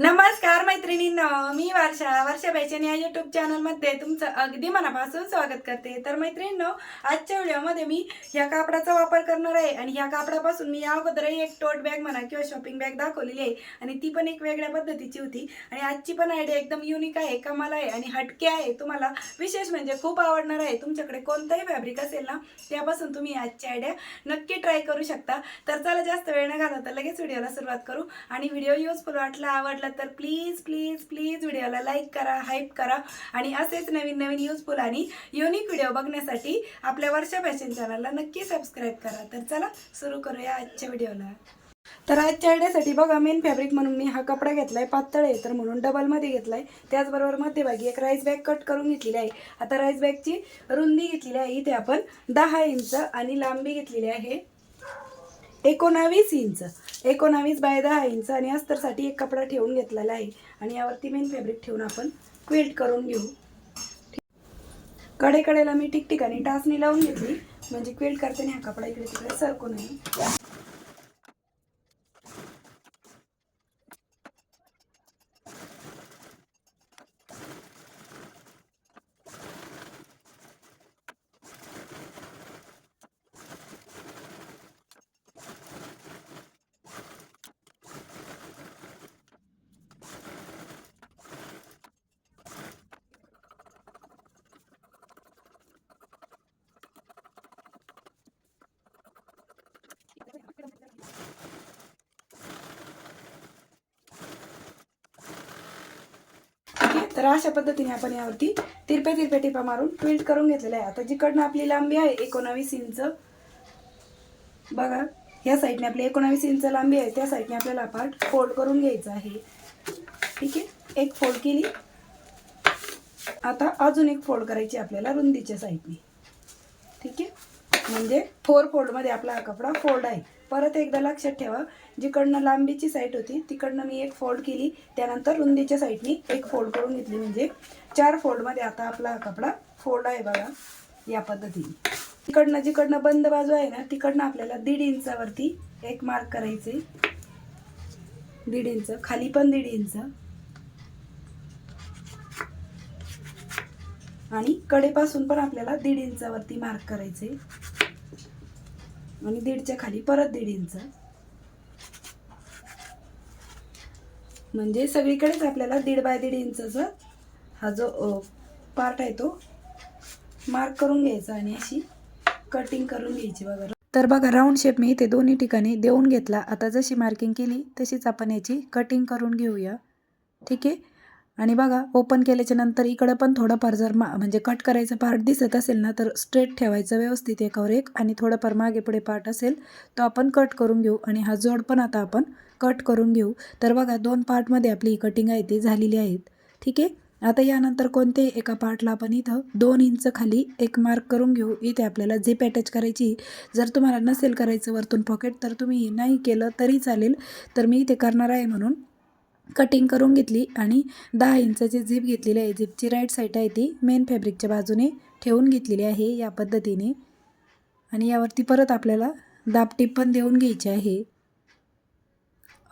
नमस्कार मैत्रिणींनो मी वर्षा. वर्षा बेचन या युट्यूब चॅनलमध्ये तुमचं अगदी मनापासून स्वागत करते. तर मैत्रिणींनो आजच्या व्हिडिओमध्ये मी ह्या कापडाचा वापर करणार आहे आणि ह्या कापडापासून मी या अगोदरही एक टोट बॅग म्हणा किंवा शॉपिंग बॅग दाखवलेली आहे आणि ती पण एक वेगळ्या पद्धतीची होती. आणि आजची पण आयडिया एकदम युनिक आहे कमाल आहे आणि हटके आहे. तुम्हाला विशेष म्हणजे खूप आवडणार आहे. तुमच्याकडे कोणतंही फॅब्रिक असेल ना त्यापासून तुम्ही आजची आयडिया नक्की ट्राय करू शकता. तर चला जास्त वेळ न घालवता लगेच व्हिडिओला सुरुवात करू. आणि व्हिडिओ युजफुल वाटला आवडला तर प्लीज प्लीज प्लीज व्हिडिओला लाईक करा हाईप करा. आणि असेच नवीन नवीन युजफुल आणि युनिक व्हिडिओ बघण्यासाठी आपल्या वर्षा फॅशन चॅनलला नक्की सबस्क्राईब करा. तर चला सुरू करूया आजच्या व्हिडिओला तर आजच्या आयडियासाठी बघा मेन फॅब्रिक म्हणून मी हा कपडा घेतलाय पातळ आहे तर म्हणून डबलमध्ये घेतलाय. त्याचबरोबर मध्यभागी एक राईस बॅग कट करून घेतलेली आहे. आता राईस बॅगची रुंदी घेतलेली आहे. इथे आपण दहा इंच आणि लांबी घेतलेली आहे. एकोणावीस इंच. एकोणावीस बाय दहा इंच आणि अस्तरसाठी एक कपडा ठेवून घेतलेला आहे. आणि यावरती मेन फॅब्रिक ठेवून आपण क्विल्ट करून घेऊ. कडेकडेला मी ठिकठिकाणी टाचणी लावून घेतली. म्हणजे क्विल्ट करताना हा कपडा इकडे तिकडे सरकू नये. तर अशा पद्धतीने आपण यावरती तिरपे तिरपे टिपा मारून ट्विल्ट करून घेतलेलं आहे. आता जिकडनं आपली लांबी आहे एकोणावीस इंच. बघा ह्या साईडने आपली एकोणावीस इंच लांबी आहे त्या साईडने आपल्याला पार्ट फोल्ड करून घ्यायचा आहे. ठीक आहे? एक फोल्ड केली. आता अजून एक फोल्ड करायची आपल्याला रुंदीच्या साईडने. म्हणजे फोर फोल्डमध्ये आपला हा कपडा फोल्ड आहे. परत एकदा लक्षात ठेवा जिकडनं लांबीची साईड होती तिकडनं मी एक फोल्ड केली त्यानंतर रुंदीच्या साईडनी एक फोल्ड करून घेतली. म्हणजे चार फोल्डमध्ये आता आपला हा कपडा फोल्ड आहे बघा या पद्धतीने. तिकडनं जिकडनं बंद बाजू आहे ना तिकडनं आपल्याला दीड इंचावरती एक मार्क करायचे दीड इंच खाली पण दीड इंच आणि कडेपासून पण आपल्याला दीड इंचावरती मार्क करायचे. आणि दीडच्या खाली परत दीड इंच. म्हणजे सगळीकडेच आपल्याला दीड बाय दीड इंचचा हा जो पार्ट आहे तो मार्क करून घ्यायचा आणि अशी कटिंग करून घ्यायची बघा तर बघा राऊंड शेप मी इथे दोन्ही ठिकाणी देऊन घेतला. आता जशी मार्किंग केली तशीच आपण याची कटिंग करून घेऊया. ठीक आहे? आणि बघा ओपन केल्याच्यानंतर इकडं पण थोडंफार जर मा म्हणजे कट करायचं पार्ट दिसत असेल ना तर स्ट्रेट ठेवायचं व्यवस्थित एकावर एक आणि थोडंफार मागे पुढे पार्ट असेल तो आपण कट करून घेऊ आणि हा जोड पण आता आपण कट करून घेऊ. तर बघा दोन पार्टमध्ये आपली कटिंग आहे ती झालेली आहेत. ठीक आहे? आता यानंतर कोणत्याही एका पार्टला आपण इथं दोन इंच खाली एक मार्क करून घेऊ. इथे आपल्याला झिप अटॅच करायची जर तुम्हाला नसेल करायचं वरतून पॉकेट तर तुम्ही नाही केलं तरी चालेल. तर मी इथे करणार आहे म्हणून कटिंग करून घेतली आणि दहा इंचाची झीप घेतलेली आहे झिपची राईट साईड आहे ती मेन फॅब्रिकच्या बाजूने ठेवून घेतलेली आहे या पद्धतीने. आणि यावरती परत आपल्याला दापटीप पण देऊन घ्यायची आहे.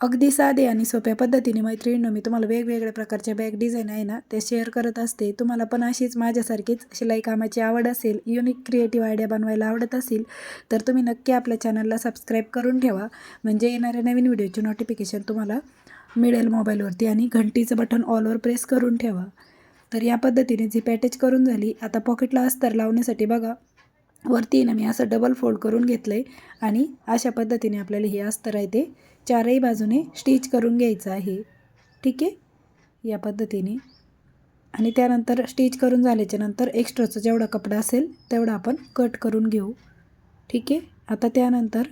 अगदी साधे आणि सोप्या पद्धतीने मैत्रिणीनं मी तुम्हाला वेगवेगळ्या प्रकारच्या बॅग डिझाईन आहे ना ते शेअर करत असते. तुम्हाला पण अशीच माझ्यासारखीच शिलाई कामाची आवड असेल युनिक क्रिएटिव्ह आयडिया बनवायला आवडत असेल तर तुम्ही नक्की आपल्या चॅनलला सबस्क्राईब करून ठेवा. म्हणजे येणाऱ्या नवीन व्हिडिओची नोटिफिकेशन तुम्हाला मिळेल मोबाईलवरती आणि घंटीचं बटन ऑलवर प्रेस करून ठेवा. तर या पद्धतीने जी पॅटेज करून झाली आता पॉकेटला अस्तर लावण्यासाठी बघा. वरती ना मी असं डबल फोल्ड करून घेतलं आहे आणि अशा पद्धतीने आपल्याला हे अस्तर आहे ते चारही बाजूने स्टिच करून घ्यायचं आहे. ठीक आहे? या पद्धतीने. आणि त्यानंतर स्टिच करून झाल्याच्यानंतर एक्स्ट्राचा जेवढा कपडा असेल तेवढा आपण कट करून घेऊ. ठीक आहे? आता त्यानंतर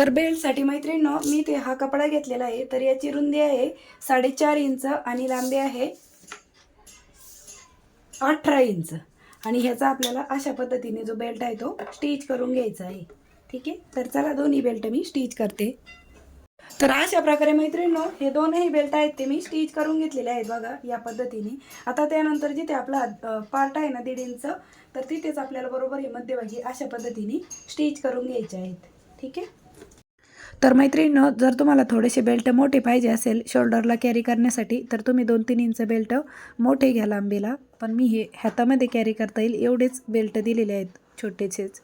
तर बेल्टसाठी मैत्रिणींनो मी ते हा कपडा घेतलेला आहे. तर याची रुंदी आहे साडेचार इंच आणि लांबी आहे अठरा इंच. आणि ह्याचा आपल्याला अशा पद्धतीने जो बेल्ट आहे तो स्टिच करून घ्यायचा आहे. ठीक आहे? तर चला दोन्ही बेल्ट मी स्टिच करते. तर अशा प्रकारे मैत्रिणींनो हे दोनही बेल्ट आहेत ते मी स्टिच करून घेतलेले आहेत बघा या पद्धतीने. आता त्यानंतर जिथे आपला पार्ट आहे ना दीड इंच तर तिथेच आपल्याला बरोबर हे मध्यभागी अशा पद्धतीने स्टिच करून घ्यायचे आहेत. ठीक आहे? तर मैत्रिणीनं जर तुम्हाला थोडेसे बेल्ट मोठे पाहिजे असेल शोल्डरला कॅरी करण्यासाठी तर तुम्ही दोन तीन इंच बेल्ट मोठे घ्या लांबीला. पण मी हे हातामध्ये कॅरी करता येईल एवढेच बेल्ट दिलेले आहेत छोटेसेच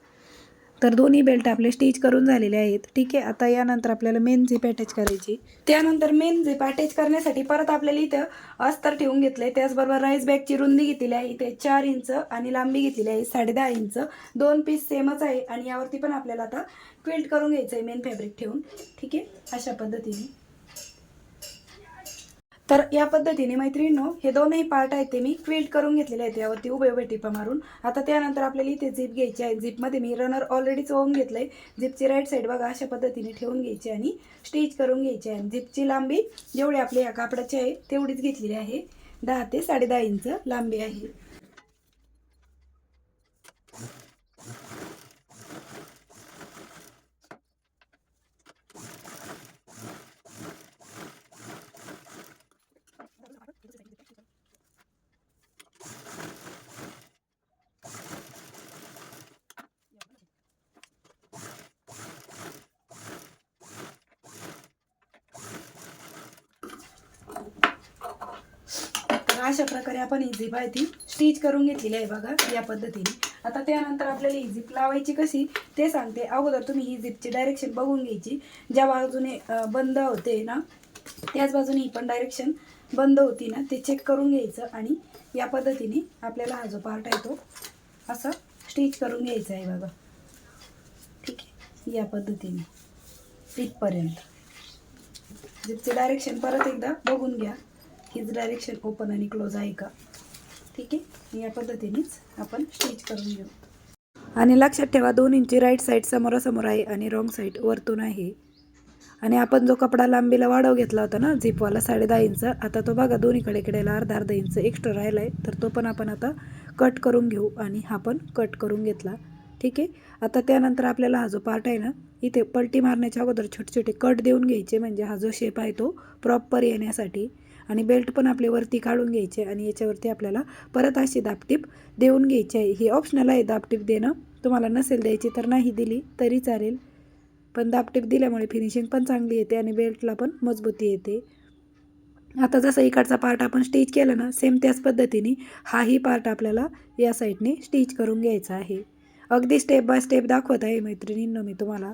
तर दोन्ही बेल्ट आपले स्टिच करून झालेले आहेत. ठीक आहे आता यानंतर आपल्याला मेन झीप अटॅच करायची त्यानंतर मेन झीप अटॅच करण्यासाठी परत आपल्याला इथं अस्तर ठेवून घेतले त्याचबरोबर राईस बॅगची रुंदी घेतलेली आहे इथे चार इंच आणि लांबी घेतलेली आहे साडे दहा इंच. दोन पीस सेमच आहे आणि यावरती पण आपल्याला आता क्विल्ट करून घ्यायचं आहे मेन फॅब्रिक ठेवून. ठीक आहे अशा पद्धतीने. तर या पद्धतीने मैत्रिणींनो हे दोनही पार्ट आहेत ते मी क्विल्ट करून घेतलेले आहेत यावरती उभे उभे टिपा मारून. आता त्यानंतर आपल्याला इथे झिप घ्यायची आहे. झिपमध्ये मी रनर ऑलरेडी चोवून आहे झिपची राईट साईड बघा अशा पद्धतीने ठेवून घ्यायची आणि स्टिच करून घ्यायची आहे. झिपची लांबी जेवढी आपल्या या कापडाची आहे तेवढीच घेतलेली आहे. दहा ते साडेदहा इंच लांबी आहे. अशा प्रकारे आपण इझिप आहे ती स्टिच करून घेतलेली आहे बघा या पद्धतीने. आता त्यानंतर आपल्याला इझिप लावायची कशी ते सांगते. अगोदर तुम्ही ही डायरेक्शन बघून घ्यायची. ज्या बाजूने बंद होते ना त्याच बाजूने ही पण डायरेक्शन बंद होती ना ते चेक करून घ्यायचं आणि या पद्धतीने आपल्याला हा जो पार्ट आहे तो असं स्टिच करून घ्यायचा आहे बघा. ठीक आहे? या पद्धतीने. इथपर्यंत. जिपचे डायरेक्शन परत एकदा बघून घ्या. हीच डायरेक्शन ओपन आणि क्लोज आहे का? ठीक आहे? या पद्धतीनेच आपण स्टिच करून घेऊ. आणि लक्षात ठेवा दोन इंची राईट साईड समोरासमोर आहे आणि रॉंग साईड वरतून आहे. आणि आपण जो कपडा लांबीला वाढव घेतला होता ना झिपवाला साडे दहा इंच आता तो बघा दोन्हीकडे कडेला अर्धा अर्धा इंच एक्स्ट्रा राहिला आहे तर तो पण आपण आता कट करून घेऊ आणि हा पण कट करून घेतला. ठीक आहे? आता त्यानंतर आपल्याला हा जो पार्ट आहे ना इथे पलटी मारण्याच्या अगोदर छोटे छोटे कट देऊन घ्यायचे म्हणजे हा जो शेप आहे तो प्रॉपर येण्यासाठी. आणि बेल्ट पण आपले वरती काढून घ्यायचे आणि याच्यावरती आपल्याला परत अशी दापटीप देऊन घ्यायची आहे. ही ऑप्शनल आहे दापटीप देणं. तुम्हाला नसेल द्यायची तर नाही दिली तरी चालेल. पण दापटीप दिल्यामुळे फिनिशिंग पण चांगली येते आणि बेल्टला पण मजबूती येते. आता जसं इकडचा पार्ट आपण स्टिच केला ना सेम त्याच पद्धतीने हाही पार्ट आपल्याला या साईडने स्टिच करून घ्यायचा आहे. अगदी स्टेप बाय स्टेप दाखवत आहे मैत्रिणींनो मी तुम्हाला.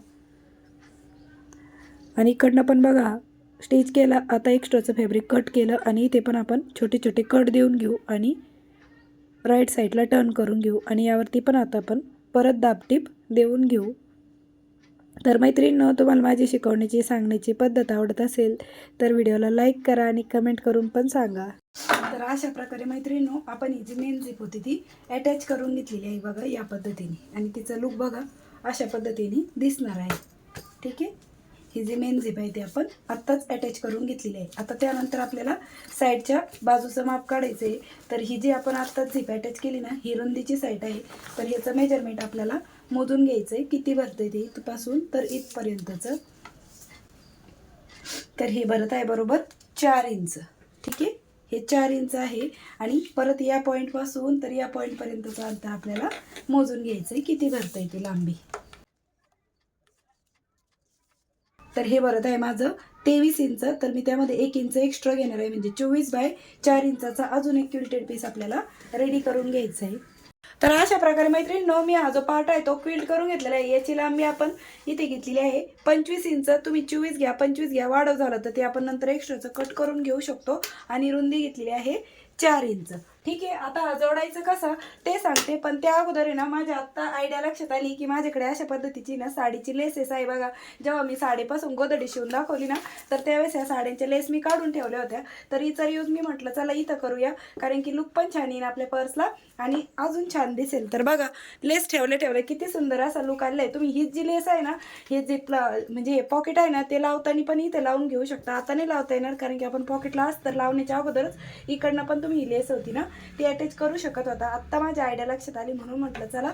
आणि इकडनं पण बघा स्टिच केला आता एक्स्ट्राचं फॅब्रिक कट केलं आणि इथे पण आपण छोटे छोटे कट देऊन घेऊ आणि राईट साईडला टर्न करून घेऊ आणि यावरती पण आता आपण परत दाबटीप देऊन घेऊ. तर मैत्रिणीनं तुम्हाला माझी शिकवण्याची सांगण्याची पद्धत आवडत असेल तर व्हिडिओला लाईक करा आणि कमेंट करून पण सांगा. तर अशा प्रकारे मैत्रिणीनो आपण ही जी मेन झिप होती ती अटॅच करून घेतलेली आहे बघा या पद्धतीने. आणि तिचा लुक बघा अशा पद्धतीने दिसणार आहे. ठीक आहे? ही जी मेन झिप आहे ती आपण आत्ताच अटॅच करून घेतलेली आहे. आता त्यानंतर आपल्याला साईडच्या बाजूचं माप काढायचं आहे. तर ही जी आपण आत्ताच झिप अटॅच केली ना ही रुंदीची साईड आहे. तर ह्याचं मेजरमेंट आपल्याला मोजून घ्यायचं आहे. किती भरतं ते इथपासून तर इथपर्यंतचं. तर हे भरत आहे बरोबर चार इंच. ठीक आहे? हे चार इंच आहे. आणि परत या पॉईंटपासून तर या पॉईंटपर्यंतचं अंतर आपल्याला मोजून घ्यायचं आहे. किती भरता येते लांबी? तर हे भरत आहे माझं तेवीस इंच. तर मी त्यामध्ये एक इंच एक्स्ट्रा घेणार आहे. म्हणजे चोवीस बाय चार इंचाचा अजून एक क्विल्टेड पीस आपल्याला रेडी करून घ्यायचा आहे. तर अशा प्रकारे मैत्रिणी मी हा जो पार्ट आहे तो क्विल्ट करून घेतलेला आहे. याची लांबी आपण इथे घेतलेली आहे. पंचवीस इंच. तुम्ही चोवीस घ्या पंचवीस घ्या. वाढव झालं तर ते आपण नंतर एक्स्ट्राचं कट करून घेऊ शकतो. आणि रुंदी घेतलेली आहे चार इंच. ठीक आहे आता जोडायचं कसं ते सांगते. पण त्या अगोदर आहे ना माझ्या आत्ता आयडिया लक्षात आली की माझ्याकडे अशा पद्धतीची ना साडीची लेसेस आहे बघा. जेव्हा मी साडीपासून गोदडी शिवून दाखवली ना तर त्यावेळेस या साड्यांच्या लेस मी काढून ठेवल्या होत्या. तर इतर यूज मी म्हटलं चला इथं करूया. कारण की लुक पण छान येईल आपल्या पर्सला आणि अजून छान दिसेल. तर बघा लेस ठेवले ठेवले किती सुंदर असा लुक आलेला आहे तुम्ही ही जी लेस आहे ना हे जिथला म्हणजे हे पॉकेट आहे ना ते लावताना पण इथे लावून घेऊ शकता. आता नाही लावता येणार कारण की आपण पॉकेटला असतं लावण्याच्या अगोदरच इकडनं पण तुम्ही ही लेस होती ना ती अटॅच करू शकत होता. आत्ता माझ्या आयडिया लक्षात आली म्हणून म्हटलं चला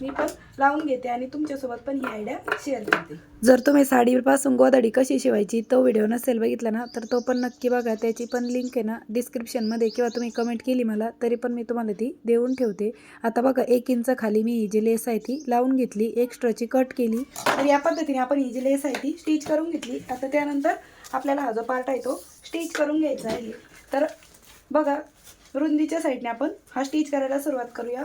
मी पण लावून घेते आणि तुमच्यासोबत पण ही आयडिया शेअर करते. जर तुम्ही साडीपासून गोदाडी कशी शिवायची तो व्हिडिओ नसेल बघितला ना तर तो पण नक्की बघा. त्याची पण लिंक आहे ना डिस्क्रिप्शनमध्ये किंवा तुम्ही कमेंट केली मला तरी पण मी तुम्हाला ती देऊन ठेवते. आता बघा एक इंच खाली मी ही जी लेस आहे ती लावून घेतली एक्स्ट्राची कट केली. तर या पद्धतीने आपण ही जी लेस आहे ती स्टिच करून घेतली. आता त्यानंतर आपल्याला हा जो पार्ट आहे तो स्टिच करून घ्यायचा आहे. तर बघा रुंदीच्या साईडने आपण हा स्टिच करायला सुरुवात करूया.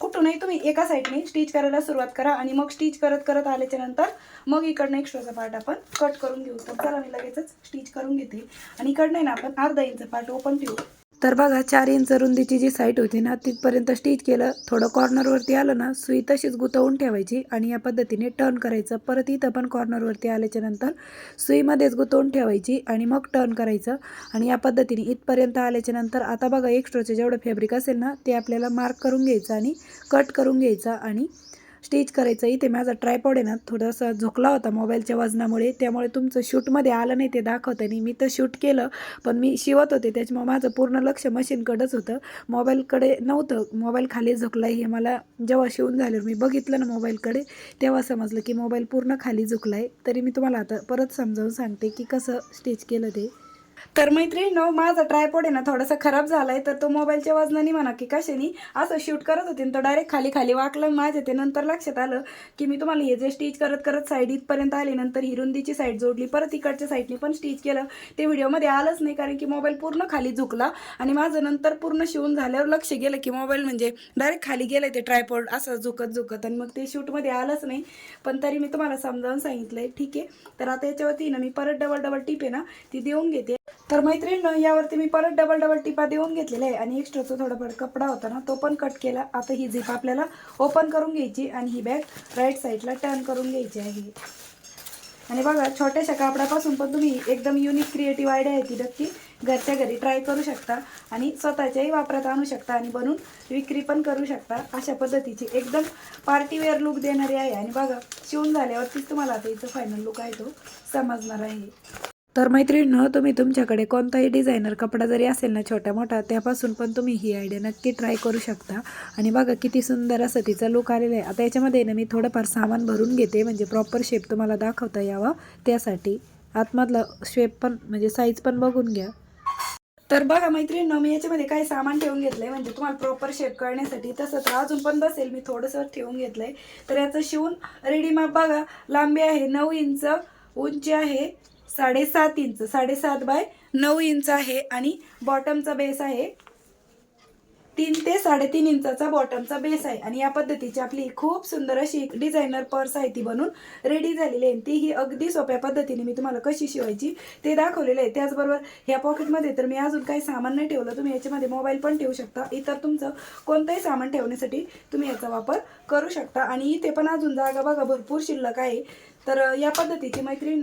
कुठूनही तुम्ही एका साईडने स्टिच करायला सुरुवात करा आणि मग स्टिच करत करत आल्याच्यानंतर मग इकडनं एक्स्ट्राचा पार्ट आपण कट करून घेऊ. तर चला मी लगेचच स्टिच करून घेते. आणि इकडनं ना आपण अर्धा इंच पार्ट ओपन ठेवू. तर बघा चार इंच रुंदीची जी साईट होती ना तिथपर्यंत स्टिच केलं. थोडं कॉर्नरवरती आलं ना सुई तशीच गुतवून ठेवायची आणि या पद्धतीने टर्न करायचं. परत इथं पण कॉर्नरवरती आल्याच्यानंतर सुईमध्येच गुतवून ठेवायची आणि मग टर्न करायचं. आणि या पद्धतीने इथपर्यंत आल्याच्यानंतर आता बघा एक्स्ट्राचं जेवढं फॅब्रिक असेल ना ते आपल्याला मार्क करून घ्यायचं आणि कट करून घ्यायचं आणि स्टिच करायचं इथे माझा ट्रायपॉड आहे ना थोडासा झुकला होता मोबाईलच्या वजनामुळे त्यामुळे तुमचं शूटमध्ये आलं नाही ते दाखवतं मी तर शूट केलं पण मी शिवत होते त्याच्यामुळे माझं पूर्ण लक्ष मशीनकडंच होतं. मोबाईलकडे नव्हतं मोबाईल खाली झुकला हे मला जेव्हा शिवून झाल्यावर मी बघितलं ना मोबाईलकडे तेव्हा समजलं की मोबाईल पूर्ण खाली झुकला आहे तरी मी तुम्हाला आता परत समजावून सांगते की कसं स्टिच केलं ते. तर मैत्रिणीनो माझा ट्रायपॉड आहे ना थोडासा खराब झाला आहे तर तो मोबाईलच्या वजनाने म्हणा की कशाने असं शूट करत होते तर तो डायरेक्ट खाली खाली वाकलं. माझ्या ते नंतर लक्षात आलं की मी तुम्हाला हे जे स्टिच करत करत साईड इथपर्यंत आले नंतर हिरुंदीची साईड जोडली परत इकडच्या साईडने पण स्टिच केलं. ते व्हिडिओमध्ये आलंच नाही कारण की मोबाईल पूर्ण खाली झुकला. आणि माझं नंतर पूर्ण शिवून झाल्यावर लक्ष गेलं की मोबाईल म्हणजे डायरेक्ट खाली गेलं ते ट्रायपॉड असं झुकत झुकत. आणि मग ते शूटमध्ये आलंच नाही. पण तरी मी तुम्हाला समजावून सांगितलं आहे ठीक आहे. तर आता याच्यावरती ना मी परत डबल डबल टीप आहे ना ती देऊन घेते. तर मैत्रिणीनं यावरती मी परत डबल डबल टिपा देऊन घेतलेला आहे. आणि एक्स्ट्राचा थोडाफार कपडा होता ना तो पण कट केला. आता ही झिप आपल्याला ओपन करून घ्यायची आणि ही बॅग राईट साईडला टर्न करून घ्यायची आहे. आणि बघा छोट्याशा कापडापासून पण तुम्ही एकदम युनिक क्रिएटिव्ह आयडिया आहे ती नक्की घरच्या घरी ट्राय करू शकता आणि स्वतःच्याही वापरात आणू शकता आणि बनवून विक्री पण करू शकता. अशा पद्धतीची एकदम पार्टीवेअर लुक देणारी आहे. आणि बघा शिवून झाल्यावरतीच तुम्हाला आता इथं फायनल लुक आहे तो. समजणार आहे. तर मैत्रिणीनं तुम्ही तुमच्याकडे कोणताही डिझायनर कपडा जरी असेल ना छोटा मोठा त्यापासून पण तुम्ही ही आयडिया नक्की ट्राय करू शकता. आणि बघा किती सुंदर असं तिचा लुक आलेला आहे. आता याच्यामध्ये ना मी थोडंफार सामान भरून घेते म्हणजे प्रॉपर शेप तुम्हाला दाखवता यावा. त्यासाठी आतमधला शेप पण म्हणजे साईज पण बघून घ्या. तर बघा मैत्रिणीनं मी याच्यामध्ये काय सामान ठेवून घेतलंय. म्हणजे तुम्हाला प्रॉपर शेप करण्यासाठी तसं तर अजून पण बसेल मी थोडंसं ठेवून घेतलंय. तर याचं शिवून रेडी माप बघा लांबी आहे नऊ इंच उंची आहे साडेसात इंच साडेसात बाय नऊ इंच आहे आणि बॉटमचा बेस आहे तीन ते साडेतीन इंचाचा बॉटमचा बेस आहे. आणि या पद्धतीची आपली खूप सुंदर अशी एक डिझायनर पर्स आहे ती बनून रेडी झालेली आहे. ती ही अगदी सोप्या पद्धतीने मी तुम्हाला कशी शिवायची ते दाखवलेलं आहे. त्याचबरोबर ह्या पॉकेटमध्ये तर मी अजून काही सामान नाही ठेवलं. तुम्ही याच्यामध्ये मोबाईल पण ठेवू शकता. इतर तुमचं कोणतंही सामान ठेवण्यासाठी तुम्ही याचा वापर करू शकता. आणि इथे पण अजून जागा बघा भरपूर शिल्लक आहे. तर या पद्धतीची मैत्रिणी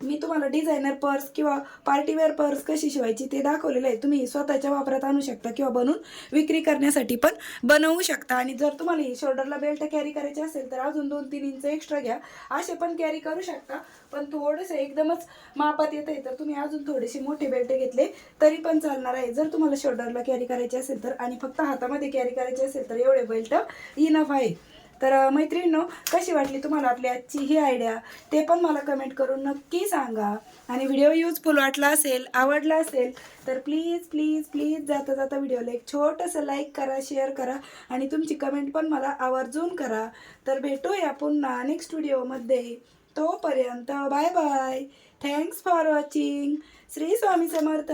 मी तुम्हाला डिझायनर पर्स किंवा पार्टीवेअर पर्स कशी शिवायची ते दाखवलेलं आहे. तुम्ही स्वतःच्या वापरात आणू शकता किंवा बनवून विक्री करण्यासाठी पण बनवू शकता. आणि जर तुम्हाला ही शोल्डरला बेल्ट कॅरी करायचे असेल तर अजून दोन तीन इंच एक्स्ट्रा घ्या. असे पण कॅरी करू शकता. पण थोडंसं एकदमच मापात येत आहे तर तुम्ही अजून थोडेसे मोठे बेल्ट घेतले तरी पण चालणार आहे. जर तुम्हाला शोल्डरला कॅरी करायचे असेल तर आणि फक्त हातामध्ये कॅरी करायचे असेल तर एवढे बेल्ट इनफ आहे. तर मैत्रिणींनो कशी वाटली तुम्हाला आपली आजची ही आयडिया ते पण मला कमेंट करून नक्की सांगा. आणि व्हिडिओ युजफुल वाटला असेल आवडला असेल तर प्लीज प्लीज प्लीज जाता जाता व्हिडिओला एक छोटंसं लाईक करा शेअर करा आणि तुमची कमेंट पण मला आवर्जून करा. तर भेटूया पुन्हा नेक्स्ट व्हिडिओमध्ये तोपर्यंत bye bye thanks for watching Shri Swami Samarth.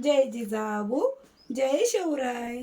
जय जिजाबू. जय शिवराय.